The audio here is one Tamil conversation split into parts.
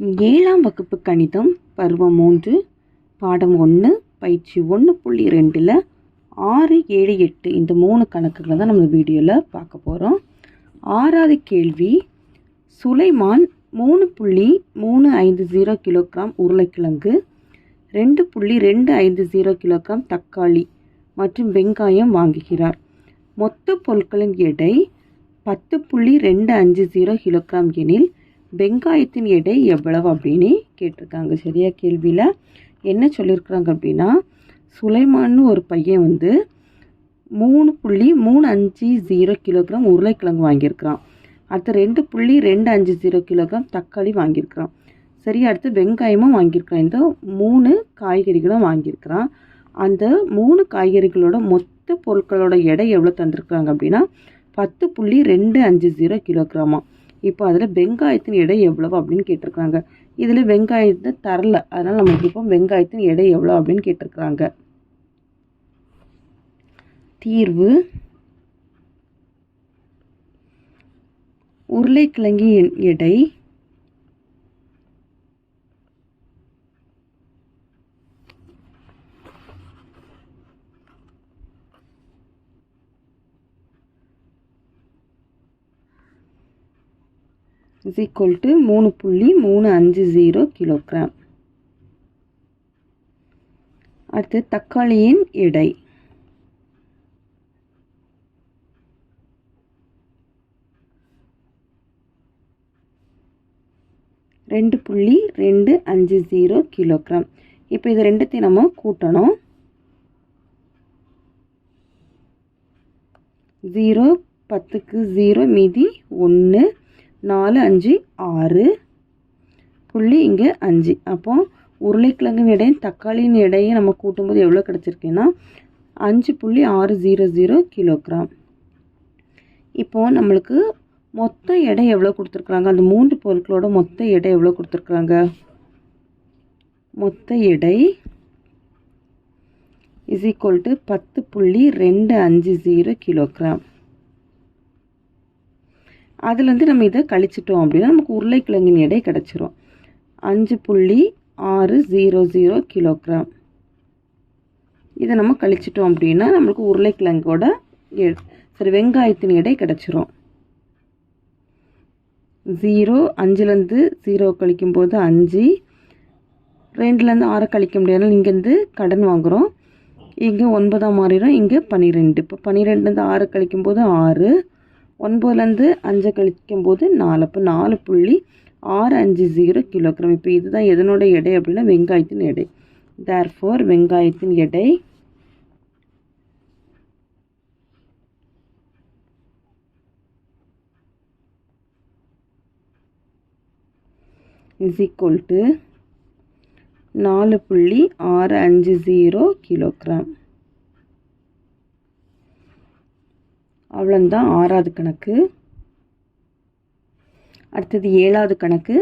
ஏழாம் வகுப்பு கணிதம் பருவம் மூன்று பாடம் ஒன்று பயிற்சி ஒன்று புள்ளி ரெண்டில் ஆறு ஏழு எட்டு இந்த மூணு கணக்குகளை தான் நம்ம வீடியோவில் பார்க்க போகிறோம் ஆறாவது கேள்வி சுலைமான் மூணு புள்ளி மூணு ஐந்து ஜீரோ கிலோகிராம் உருளைக்கிழங்கு ரெண்டு புள்ளி ரெண்டு ஐந்து ஜீரோ கிலோகிராம் தக்காளி மற்றும் வெங்காயம் வாங்குகிறார். மொத்த பொருட்களின் எடை பத்து புள்ளி ரெண்டு அஞ்சு ஜீரோ கிலோகிராம் எனில் வெங்காயத்தின் எடை எவ்வளவு அப்படின்னு கேட்டிருக்காங்க. சரியா கேள்வியில்? என்ன சொல்லியிருக்கிறாங்க அப்படின்னா சுலைமான்னு ஒரு பையன் வந்து மூணு புள்ளி மூணு அஞ்சு ஜீரோ கிலோகிராம் உருளைக்கிழங்கு வாங்கியிருக்கிறான். அடுத்து ரெண்டு புள்ளி ரெண்டு அஞ்சு ஜீரோ கிலோகிராம் தக்காளி வாங்கியிருக்கிறான். சரி அடுத்து வெங்காயமும் வாங்கியிருக்கிறான். இந்த மூணு காய்கறிகளும் வாங்கியிருக்கிறான். அந்த மூணு காய்கறிகளோட மொத்த பொருட்களோட எடை எவ்வளோ தந்திருக்கிறாங்க அப்படின்னா பத்து புள்ளி ரெண்டு அஞ்சு ஜீரோ கிலோகிராமா. இப்போ அதில் வெங்காயத்தின் எடை எவ்வளவு அப்படின்னு கேட்டிருக்கிறாங்க. இதில் வெங்காயத்தை தரல. அதனால் நமக்கு இப்போ வெங்காயத்தின் எடை எவ்வளோ அப்படின்னு கேட்டிருக்கிறாங்க. தீர்வு உருளைக்கிழங்கின் எடை இஸ் ஈக்குவல் டு மூணு புள்ளி மூணு அஞ்சு ஜீரோ கிலோகிராம் அடுத்து தக்காளியின் எடை. ரெண்டு புள்ளி ரெண்டு அஞ்சு ஜீரோ கிலோகிராம் இப்போ இது ரெண்டுத்தையும் நம்ம கூட்டணும். ஜீரோ பத்துக்கு ஜீரோ மீதி ஒன்று நாலு அஞ்சு ஆறு. புள்ளி இங்கே அஞ்சு. அப்போ உருளைக்கிழங்கின் எடையும் தக்காளியின் எடையும் நம்ம கூட்டும்போது எவ்வளோ கிடச்சிருக்குன்னா அஞ்சு புள்ளி ஆறு ஜீரோ ஜீரோ கிலோகிராம். இப்போது நம்மளுக்கு மொத்த எடை எவ்வளோ கொடுத்துருக்குறாங்க? அந்த மூன்று பொருட்களோட மொத்த எடை எவ்வளோ கொடுத்துருக்குறாங்க? மொத்த எடை இஸ் ஈக்குவல் டு பத்து புள்ளி ரெண்டு அஞ்சு ஜீரோ கிலோகிராம். அதுலேருந்து நம்ம இதை கழிச்சிட்டோம் அப்படின்னா நமக்கு உருளைக்கிழங்கின் எடை கிடச்சிரும். அஞ்சு புள்ளி ஆறு ஜீரோ ஜீரோ கிலோகிராம் இதை நம்ம கழிச்சிட்டோம் அப்படின்னா நம்மளுக்கு உருளைக்கிழங்கோட சரி வெங்காயத்தின் எடை கிடச்சிரும். ஜீரோ அஞ்சுலேருந்து ஜீரோ கழிக்கும்போது அஞ்சு. ரெண்டுலேருந்து ஆறை கழிக்க முடியாதுனால இங்கேருந்து கடன் வாங்குகிறோம் இங்கே ஒன்பதாம் மாறிடும் இங்கே பன்னிரெண்டு இப்போ பன்னிரெண்டுலேருந்து ஆறு கழிக்கும்போது ஆறு. ஒன்பதுலேருந்து அஞ்சை கழிக்கும் போது நாலு. அப்போ நாலு புள்ளி ஆறு அஞ்சு ஜீரோ கிலோகிராம். இப்போ இதுதான் எதனோட எடை அப்படின்னா வெங்காயத்தின் எடை. தேர்ஃபோர் வெங்காயத்தின் எடை இஸ் ஈக்குவல் டு நாலு புள்ளி ஆறு அஞ்சு ஜீரோ கிலோகிராம். அவ்வளோந்தான் ஆறாவது கணக்கு. அடுத்தது ஏழாவது கணக்கு.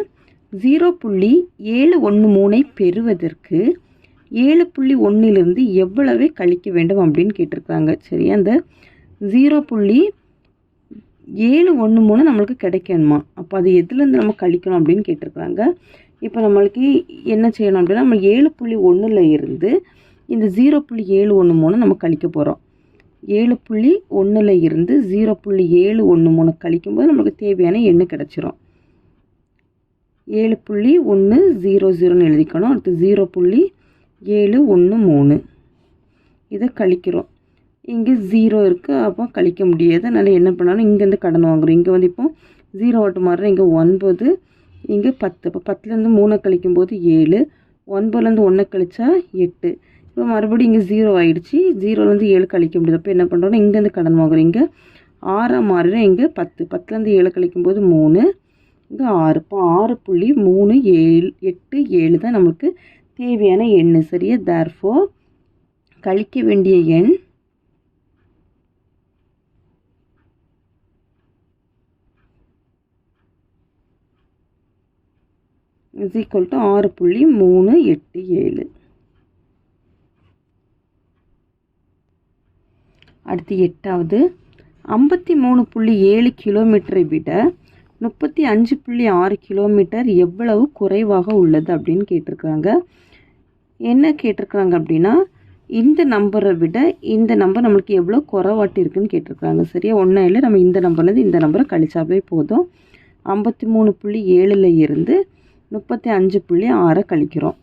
ஜீரோ புள்ளி ஏழு ஒன்று மூணை பெறுவதற்கு ஏழு புள்ளி ஒன்றிலிருந்து எவ்வளவே கழிக்க வேண்டும் அப்படின்னு கேட்டிருக்காங்க சரி அந்த ஜீரோ புள்ளி ஏழு ஒன்று மூணு நம்மளுக்கு கிடைக்கணுமா? அப்போ அது எதுலேருந்து நம்ம கழிக்கணும் அப்படின்னு கேட்டிருக்காங்க இப்போ நம்மளுக்கு என்ன செய்யணும் அப்படின்னா நம்ம ஏழு புள்ளி ஒன்றில் இருந்து இந்த ஜீரோ புள்ளி ஏழு ஒன்று மூணு நம்ம கழிக்க போகிறோம் ஏழு புள்ளி ஒன்றில் இருந்து ஜீரோ புள்ளி ஏழு ஒன்று மூணு கழிக்கும்போது நம்மளுக்கு தேவையான எண்ணு கிடச்சிரும். ஏழு புள்ளி ஒன்று ஜீரோ ஜீரோன்னு எழுதிக்கணும். அடுத்து ஜீரோ புள்ளி ஏழு ஒன்று மூணு. இதை கழிக்கிறோம். இங்கே ஜீரோ இருக்குது அப்போ கழிக்க முடியாது. அதனால் என்ன பண்ணாலும் இங்கேருந்து கடன் வாங்குறோம். இங்கே வந்து இப்போ ஜீரோ ஓட்டு மாறுறோம். இங்கே ஒன்பது இங்கே பத்து. இப்போ பத்துலேருந்து மூணை கழிக்கும்போது ஏழு ஒன்பதுலேருந்து ஒன்று கழிச்சா எட்டு. இப்போ மறுபடியும் இங்கே ஜீரோ ஆகிடுச்சு ஜீரோலேருந்து ஏழு கழிக்க முடியுது. அப்போ என்ன பண்ணுறோன்னா இங்கேருந்து கடன் வாங்குறோம். இங்கே ஆறாக மாறிடும் இங்கே பத்து. பத்துலேருந்து ஏழு கழிக்கும்போது மூணு. இங்கே ஆறு. இப்போ ஆறு புள்ளி மூணு ஏழு எட்டு ஏழு தான் நம்மளுக்கு தேவையான எண் சரியா? தேர்ஃபோ கழிக்க வேண்டிய எண் இஸ் ஈக்குவல் டு ஆறு புள்ளி மூணு எட்டு ஏழு. அடுத்து எட்டாவது. ஐம்பத்தி மூணு புள்ளி ஏழு கிலோமீட்டரை விட முப்பத்தி அஞ்சு புள்ளி ஆறு கிலோமீட்டர் எவ்வளவு குறைவாக உள்ளது அப்படின்னு கேட்டிருக்காங்க என்ன கேட்டிருக்கிறாங்க அப்படின்னா இந்த நம்பரை விட இந்த நம்பர் நம்மளுக்கு எவ்வளோ குறைவாட்டி இருக்குன்னு கேட்டிருக்காங்க சரியா? ஒன்றும் இல்லை நம்ம இந்த நம்பர்லேருந்து இந்த நம்பரை கழிச்சாவே போதும். ஐம்பத்தி மூணு புள்ளி ஏழில் இருந்து முப்பத்தி அஞ்சு புள்ளி ஆறை கழிக்கிறோம்.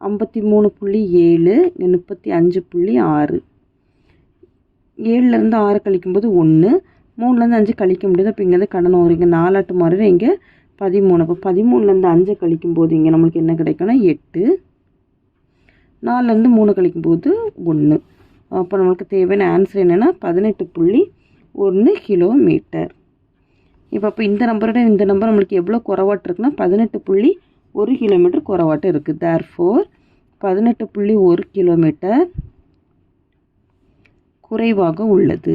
ஐம்பத்தி மூணு புள்ளி ஏழு முப்பத்தி அஞ்சு புள்ளி ஆறு. ஏழுலேருந்து ஆறு கழிக்கும்போது ஒன்று மூணுலேருந்து அஞ்சு கழிக்க முடியாது. அப்போ இங்கேருந்து கடன் வரும் இங்கே நாலாட்டு மாறிடும் இங்கே பதிமூணு. அப்போ பதிமூணுலேருந்து அஞ்சு கழிக்கும்போது இங்கே நம்மளுக்கு என்ன கிடைக்கும்னா எட்டு. நாலுலேருந்து மூணு கழிக்கும்போது ஒன்று அப்போ நம்மளுக்கு தேவையான ஆன்சர் என்னென்னா பதினெட்டு புள்ளி ஒன்று கிலோமீட்டர் இப்போ அப்போ இந்த நம்பரோட இந்த நம்பர் நம்மளுக்கு எவ்வளோ குறைவாட்டு இருக்குன்னா பதினெட்டு புள்ளி ஒரு கிலோமீட்டர் குறைவாட்டு இருக்குது தேர் ஃபோர் பதினெட்டு புள்ளி ஒரு கிலோமீட்டர் குறைவாக உள்ளது.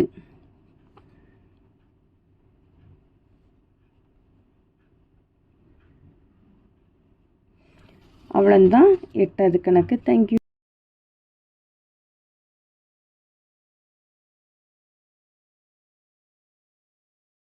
அவ்வளோதான் எட்டாவது கணக்கு தேங்க்யூ